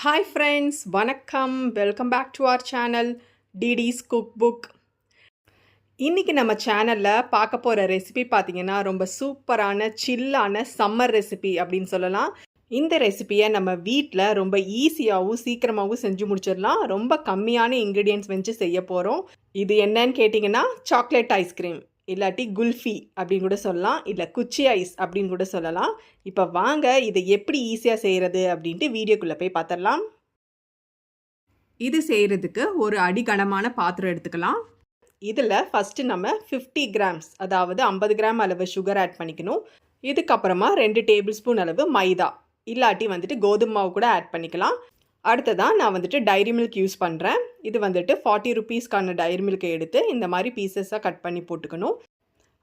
Hi friends வணக்கம். Welcome back to our channel டிடிஸ் cook book இன்றைக்கி நம்ம சேனலில் பார்க்க போகிற ரெசிபி பார்த்தீங்கன்னா ரொம்ப சூப்பரான சில்லான சம்மர் ரெசிபி அப்படின்னு சொல்லலாம். இந்த ரெசிபியை நம்ம வீட்டில் ரொம்ப ஈஸியாகவும் சீக்கிரமாகவும் செஞ்சு முடிச்சிடலாம். ரொம்ப கம்மியான இன்க்ரீடியன்ட்ஸ் வச்சு செய்ய போகிறோம் இது என்னன்னு கேட்டிங்கன்னா சாக்லேட் ஐஸ்கிரீம் இல்லாட்டி குல்ஃபி அப்படின்னு கூட சொல்லலாம். இல்லை குச்சி ஐஸ் அப்படின்னு கூட சொல்லலாம். இப்போ வாங்க இதை எப்படி ஈஸியாக செய்கிறது அப்படின்ட்டு வீடியோக்குள்ளே போய் பார்த்துடலாம் இது செய்கிறதுக்கு ஒரு அடிகனமான பாத்திரம் எடுத்துக்கலாம். இதில் ஃபஸ்ட்டு நம்ம ஃபிஃப்டி கிராம்ஸ் அதாவது ஐம்பது கிராம் அளவு சுகர் ஆட் பண்ணிக்கணும். இதுக்கப்புறமா ரெண்டு டேபிள் ஸ்பூன் அளவு மைதா. இல்லாட்டி வந்துட்டு கோதுமை மாவு கூட ஆட் பண்ணிக்கலாம். அடுத்ததான் நான் வந்துட்டு டைரி மில்க் யூஸ் பண்ணுறேன் இது வந்துட்டு ஃபார்ட்டி ருபீஸ்க்கான டைரி மில்க்கை எடுத்து இந்த மாதிரி பீசஸாக கட் பண்ணி போட்டுக்கணும்.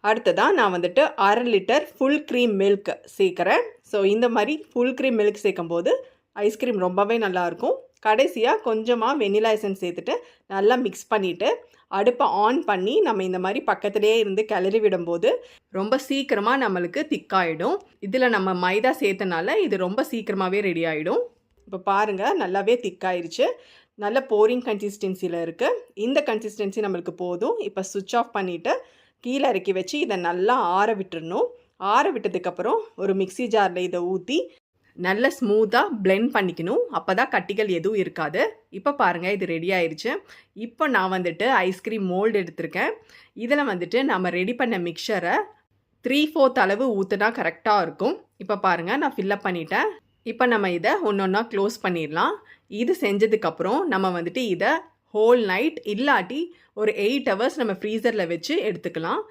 அடுத்ததாக நான் வந்துட்டு அரை லிட்டர் ஃபுல் க்ரீம் மில்க் சேர்க்குறேன். ஸோ இந்த மாதிரி ஃபுல் க்ரீம் மில்க் சேர்க்கும் போது ஐஸ்கிரீம் ரொம்பவே நல்லாயிருக்கும் கடைசியாக கொஞ்சமாக வெனிலா எசன்ஸ் சேர்த்துட்டு நல்லா மிக்ஸ் பண்ணிவிட்டு அடுப்பை ஆன் பண்ணி நம்ம இந்த மாதிரி பக்கத்துலேயே இருந்து கிளறி விடும்போது ரொம்ப சீக்கிரமாக நம்மளுக்கு திக்காயிடும் இதில் நம்ம மைதா சேர்த்தனால இது ரொம்ப சீக்கிரமாகவே ரெடி ஆகிடும் இப்போ பாருங்கள் நல்லாவே திக்காயிருச்சு நல்ல போரிங் கன்சிஸ்டன்சியில் இருக்குது இந்த கன்சிஸ்டன்சி நம்மளுக்கு போதும். இப்போ சுவிட்ச் ஆஃப் பண்ணிவிட்டு கீழே இறக்கி வச்சு இதை நல்லா ஆற விட்டுறணும். ஆற விட்டதுக்கப்புறம் ஒரு மிக்ஸி ஜாரில் இதை ஊற்றி நல்ல ஸ்மூத்தாக பிளெண்ட் பண்ணிக்கணும். அப்போ தான் கட்டிகள் எதுவும் இருக்காது. இப்போ பாருங்கள் இது ரெடி ஆயிடுச்சு இப்போ நான் வந்துட்டு ஐஸ்கிரீம் மோல்டு எடுத்திருக்கேன். இதில் வந்துட்டு நம்ம ரெடி பண்ண மிக்சரை த்ரீ ஃபோர்த் அளவு ஊற்றுனா கரெக்டாக இருக்கும். இப்போ பாருங்கள் நான் ஃபில்லப் பண்ணிட்டேன். இப்போ நம்ம இதை ஒன்று ஒன்றா க்ளோஸ் பண்ணிடலாம். இது செஞ்சதுக்கப்புறம் நம்ம வந்துட்டு இதை ஹோல் நைட் இல்லாட்டி ஒரு எயிட் ஹவர்ஸ் நம்ம ஃப்ரீசரில் வச்சு எடுத்துக்கலாம்.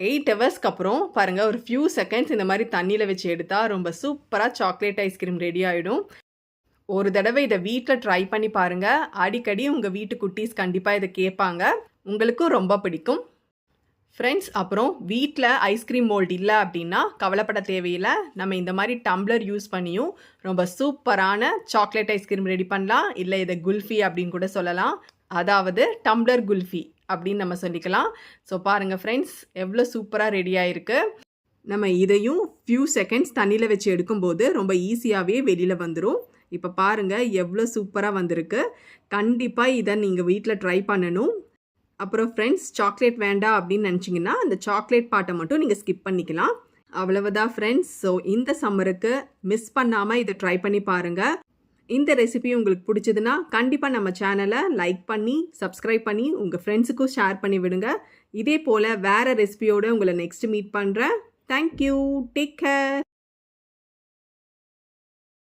எயிட் ஹவர்ஸ்க்கு அப்புறம் பாருங்கள் ஒரு ஃபியூ செகண்ட்ஸ் இந்த மாதிரி தண்ணியில் வச்சு எடுத்தால் ரொம்ப சூப்பராக சாக்லேட் ஐஸ்கிரீம் ரெடி ஆகிடும் ஒரு தடவை இதை வீட்டில் ட்ரை பண்ணி பாருங்கள் அடிக்கடி உங்கள் வீட்டு குட்டீஸ் கண்டிப்பாக இதை கேட்பாங்க. உங்களுக்கும் ரொம்ப பிடிக்கும். ஃப்ரெண்ட்ஸ் அப்புறம் வீட்டில் ஐஸ்கிரீம் மோல்ட் இல்லை அப்படின்னா கவலைப்பட தேவையில்லை. நம்ம இந்த மாதிரி டம்ளர் யூஸ் பண்ணியும் ரொம்ப சூப்பரான சாக்லேட் ஐஸ்கிரீம் ரெடி பண்ணலாம். இல்லை இதை குல்ஃபி அப்படின்னு கூட சொல்லலாம். அதாவது டம்ளர் குல்ஃபி அப்படின்னு நம்ம சொல்லிக்கலாம். ஸோ பாருங்கள் ஃப்ரெண்ட்ஸ் எவ்வளோ சூப்பராக ரெடி ஆகிருக்கு நம்ம இதையும் ஃபியூ செகண்ட்ஸ் தண்ணியில் வச்சு எடுக்கும்போது ரொம்ப ஈஸியாகவே வெளியில் வந்துடும் இப்போ பாருங்கள் எவ்வளோ சூப்பராக வந்திருக்கு. கண்டிப்பாக இதை நீங்கள் வீட்டில் ட்ரை பண்ணணும். அப்புறம் ஃப்ரெண்ட்ஸ் சாக்லேட் வேண்டாம் அப்படின்னு நினச்சிங்கன்னா அந்த சாக்லேட் பாட்டை மட்டும் நீங்கள் ஸ்கிப் பண்ணிக்கலாம். அவ்வளவுதான் ஃப்ரெண்ட்ஸ் ஸோ இந்த சம்மருக்கு மிஸ் பண்ணாமல் இதை ட்ரை பண்ணி பாருங்கள் இந்த ரெசிபி உங்களுக்கு பிடிச்சதுன்னா கண்டிப்பாக நம்ம சேனலை லைக் பண்ணி சப்ஸ்கிரைப் பண்ணி உங்கள் ஃப்ரெண்ட்ஸுக்கும் ஷேர் பண்ணி விடுங்க. இதே போல் வேறு ரெசிபியோடு உங்களை நெக்ஸ்ட் மீட் பண்ணுறேன் தேங்க்யூ டேக் கேர்